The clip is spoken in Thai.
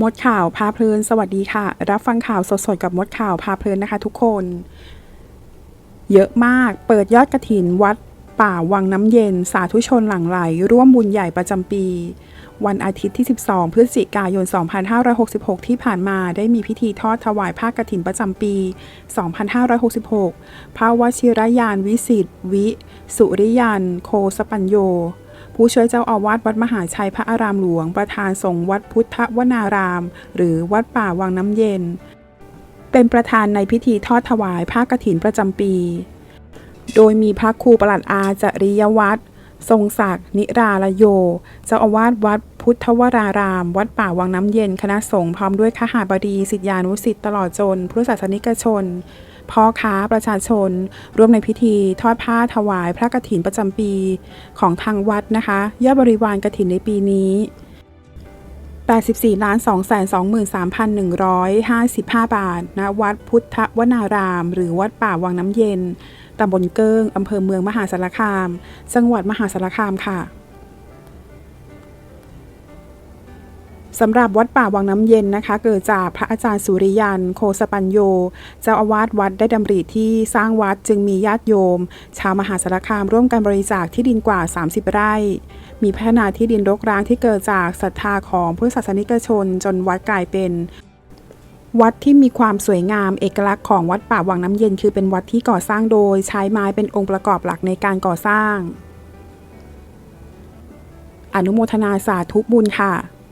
มดข่าวพาเพลิน สวัสดีค่ะ รับฟังข่าวสดๆกับมดข่าวพาเพลินนะคะ ทุกคน เยอะมากเปิดยอดกระถินวัดป่าวังน้ำเย็น สาธุชนหลั่งไหล ร่วมบุญใหญ่ประจำปี วันอาทิตย์ที่ 12 พฤศจิกายน 2566 ที่ผ่านมาได้มีพิธีทอดถวายผ้ากฐินประจำปี 2566 พระวชิรยานวิสิตวิ สุริยัน โคสปัญโย ผู้ช่วยเจ้าอาวาสวัดมหาชัยพระอารามหลวง ประธานสงฆ์วัดพุทธวนาราม หรือวัดป่าวังน้ำเย็น เป็นประธานในพิธีทอดถวายผ้ากฐินประจำปี โดยมีพระครูประหลัดอาจริยวัตรทรงศักดิ์นิราลโย เจ้าอาวาสวัดพุทธวราราม วัดป่าวังน้ำเย็น คณะสงฆ์พร้อมด้วยขหาบดีสิทธิานุสิทธิ์ตลอดจนพุทธศาสนิกชน พ่อค้าประชาชน ร่วมในพิธีทอดผ้าถวายพระกฐินประจำปีของทางวัดนะคะยอดบริวารกฐินในปีนี้ 84ล้าน223,155 บาทณวัดพุทธวนาราม หรือวัดป่าวังน้ำเย็นตำบลเกิ้งอำเภอเมืองมหาสารคาม จังหวัดมหาสารคามค่ะ สำหรับวัดป่าวังน้ำเย็นนะคะ เกิดจากพระอาจารย์สุริยัน โคสปัญโย เจ้าอาวาสวัดได้ดำริที่สร้างวัดจึงมีญาติโยม ชาวมหาสารคามร่วมกันบริจาคที่ดินกว่า 30 ไร่ มีพัฒนาที่ดินรกร้างที่เกิดจากศรัทธาของพุทธศาสนิกชน จนวัดกลายเป็นวัดที่มีความสวยงามเอกลักษณ์ของวัดป่าวังน้ำเย็น คือเป็นวัดที่ก่อสร้างโดยใช้ไม้เป็นองค์ประกอบหลักในการก่อสร้าง อนุโมทนาสาธุบุญค่ะ